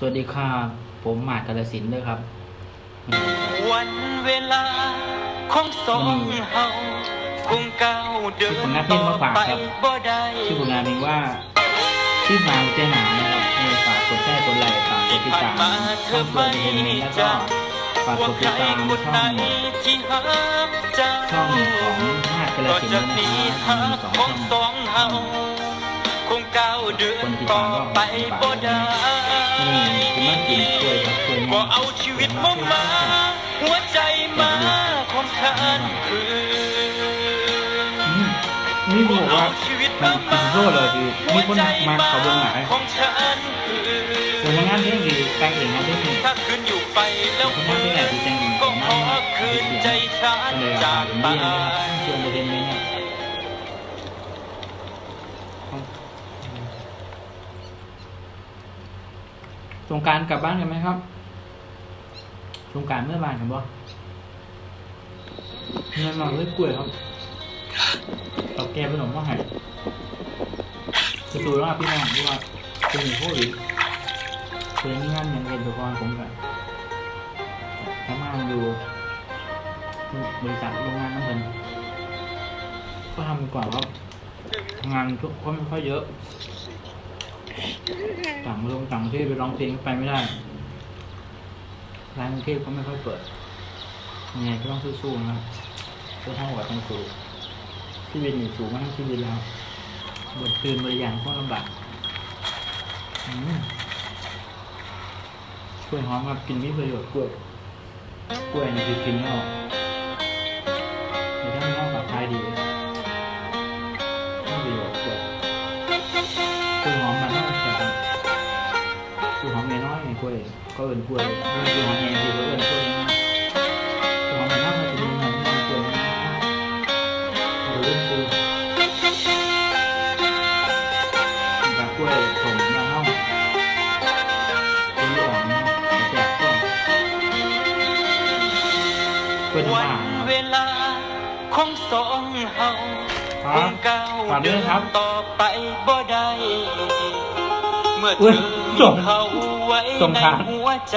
สวัสดีครับผมหมากกาลสินธุ์ด้วยครับวันเวลาของสองเฮาคงก้าวเดินต่อไปบ่ได้ชื่อผลงานเพลงว่า ชื่อมาหัวใจหนานะครับเออฝากกดแชร์กดไลค์ฝากกดติดตามช่องเบอร์เดนเมนแล้วก็ฝากกดติดตามคนช่ไหนองที่หาเจ้าช่องของหมากกาลต่อสินจากธุ์ด้วยนี้นะครับหามีสองขช่อองงสองเฮาคงก้าวเดินต่อไปบ่ได้นี่คือ มันกินกล้วยครับกล้วยก็เอาชีวิตมามาหัวใจมาของฉันคืออืมนี่บอกว่าชีวิตมันกินโซ่เลยคือมีคนมาเขาเบิ่งหลายของฉันคือส่วนงานเพลงคือแต่งเองนะเพลงนี้ถ้าคืนอยู่ไปแล้วผมว่าที่ไหนที่แต่งเองก็ขอคืนใจฉันก็เลยจากเป็นไปเบี้ยนะครับชวนไปเรียนไหมเนี่ย สงการกลับบ้านกันไหมครับ สงการเมื่อบ้านกันบ่เงินมาเลยกล้วยครับตอบแกขนมว่าไงจะดูแล้วพี่น้องที่ว่าเป็นอย่างโคตรเคยมีงานย่างเรียนตัวกรผมกับทำงานอยู่บริษัทโรงงานน้ำเงินก็ทำก่อนครับงานทุกก็ไม่ค่อยเยอะ ต่างลงต่างประเทศไปร้องเพลงก็ไปไม่ได้ร้านกรุงเทพก็ไม่ค่อยเปิดยังไงก็ต้องสู้ๆนะครับเพื่อทั้งหัวทั้งสูงที่วินอยู่สูงมากที่วินแล้วบนตื่นบริยางก็ลำบากอืมกล้วยหอมครับกินมีประโยชน์กล้วยกล้วยนี่คือกินแล้วหรือถ้าไม่ต้องปรับทายดี คือหอมแม่น้อยๆกล้วยก็เอินกล้วยไม่คือหอมใหญ่คือก็เอินกล้วยนะคือหอมแมันน่าจะมีเหมือนกันกล้วยนะหรือเรื่องคือกับกล้วยผมมาห้องคืออ่อนแสบกล้วยกล้วยวัน้ำนปลาเวลาของสองเฮาคงก้าวเดินต่อไปบ่ได้ เมื่ออุ๊เธยอส่งเขาไว้ส่งในทางหัวใจ